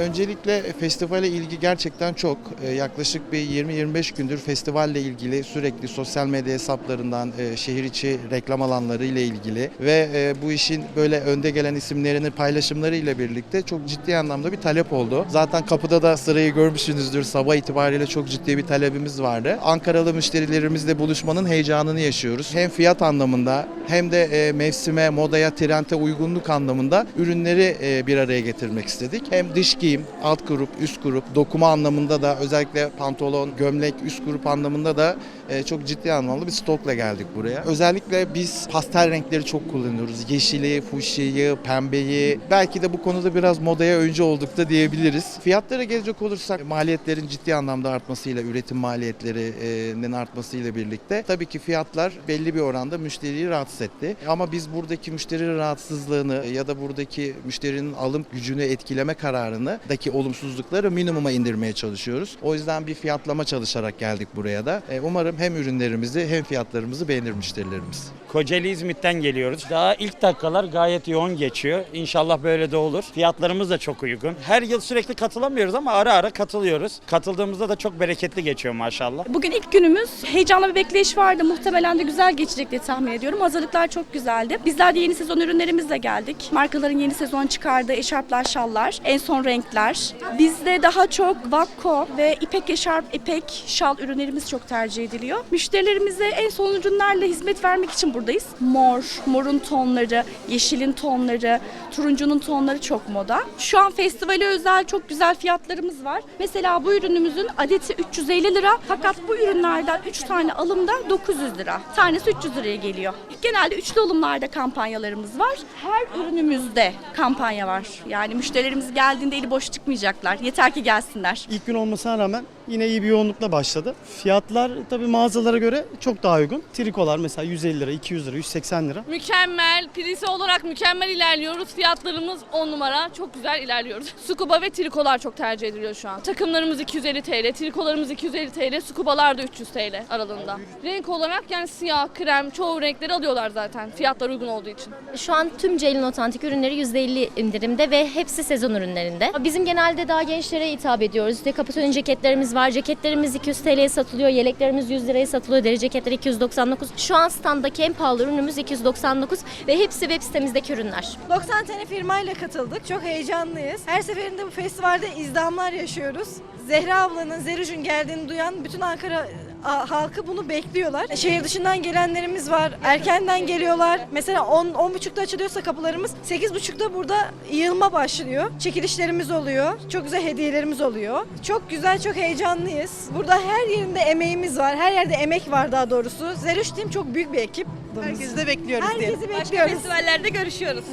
öncelikle festivale ilgi gerçekten çok. Ee, yaklaşık bir 20-25 gündür festivalle ilgili sürekli sosyal medya hesaplarından e, şehir içi reklam alanları ile ilgili ve e, bu işin böyle önde gelen isimlerinin paylaşımları ile birlikte çok ciddi anlamda bir talep oldu. Zaten kapıda da sırayı görmüşsünüzdür. Sabah itibariyle çok ciddi bir talebimiz vardı. Ankaralı müşterilerimizle buluşmanın heyecanını yaşıyoruz. Hem fiyat anlamında hem de e, mevsime, modaya, trende uygunluk anlamında ürünleri e, bir araya getirmek istedik. Hem dış giyim, alt grup, üst grup, dokuma anlamında da özellikle pantolon, gömlek, üst grup anlamında da çok ciddi anlamda bir stokla geldik buraya. Özellikle biz pastel renkleri çok kullanıyoruz. Yeşili, fuşyayı, pembeyi. Belki de bu konuda biraz modaya önce olduk da diyebiliriz. Fiyatlara gelecek olursak maliyetlerin ciddi anlamda artmasıyla, üretim maliyetlerinin artmasıyla birlikte tabii ki fiyatlar belli bir oranda müşteriyi rahatsız etti. Ama biz buradaki müşteri rahatsızlığını ya da buradaki müşterinin alım gücünü etkileme kararını daki olumsuzlukları minimuma indirmeye çalışıyoruz. O yüzden bir fiyatlama çalışarak geldik buraya da. E, Umarım hem ürünlerimizi hem fiyatlarımızı beğenir müşterilerimiz. Kocaeli İzmit'ten geliyoruz. Daha ilk dakikalar gayet yoğun geçiyor. İnşallah böyle de olur. Fiyatlarımız da çok uygun. Her yıl sürekli katılamıyoruz ama ara ara katılıyoruz. Katıldığımızda da çok bereketli geçiyor maşallah. Bugün ilk günümüz. Heyecanlı bir bekleyiş vardı. Muhtemelen de güzel geçecek diye tahmin ediyorum. Hazırlıklar çok güzeldi. Bizler de yeni sezon ürünlerimizle geldik. Markaların yeni sezon çıkardığı eşarplar, şallar, en son renkler. Bizde daha çok vakko ve ipek eşarp, ipek şal ürünlerimiz çok tercih ediliyor. Müşterilerimize en son hizmet vermek için buradayız. Mor, morun tonları, yeşilin tonları, turuncunun tonları çok moda. Şu an festivale özel çok güzel fiyatlarımız var. Mesela bu ürünümüzün adeti 350 lira fakat bu ürünlerden 3 tane alımda 900 lira. Tanesi 300 liraya geliyor. Genelde üçlü alımlarda kampanyalarımız var. Her ürünümüzde kampanya var. Yani müşterilerimiz geldiğinde eli boş çıkmayacaklar. Yeter ki gelsinler. İlk gün olmasına rağmen yine iyi bir yoğunlukla başladı. Fiyatlar tabii mağazalara göre çok daha uygun. Trikolar mesela 150 lira, 200 lira, 180 lira. Mükemmel, pirisi olarak mükemmel ilerliyoruz. Fiyatlarımız 10 numara, çok güzel ilerliyoruz. Scuba ve trikolar çok tercih ediliyor şu an. Takımlarımız 250 TL, trikolarımız 250 TL, scubalar da 300 TL aralığında. Renk olarak yani siyah, krem, çoğu renkleri alıyorlar zaten fiyatlar uygun olduğu için. Şu an tüm Ceylin Otantik ürünleri %50 indirimde ve hepsi sezon ürünlerinde. Bizim genelde daha gençlere hitap ediyoruz. Dekapitolün ceketlerimiz var. Ceketlerimiz 200 TL'ye satılıyor. Yeleklerimiz 100 liraya satılıyor. Deri ceketler 299. Şu an standdaki en pahalı ürünümüz 299 ve hepsi web sitemizdeki ürünler. 90 tane firmayla katıldık. Çok heyecanlıyız. Her seferinde bu festivalde izdamlar yaşıyoruz. Zehra ablanın, Zeruj'un geldiğini duyan bütün Ankara a, halkı bunu bekliyorlar. Şehir dışından gelenlerimiz var. Erkenden geliyorlar. Mesela 10 10.30'da açılıyorsa kapılarımız 8.30'da burada yığılma başlıyor. Çekilişlerimiz oluyor. Çok güzel hediyelerimiz oluyor. Çok güzel, çok heyecanlıyız. Burada her yerinde emeğimiz var. Her yerde emek var daha doğrusu. Zeruş Team çok büyük bir ekip. Herkesi de bekliyoruz diye. Herkesi bekliyoruz. festivallerde görüşüyoruz.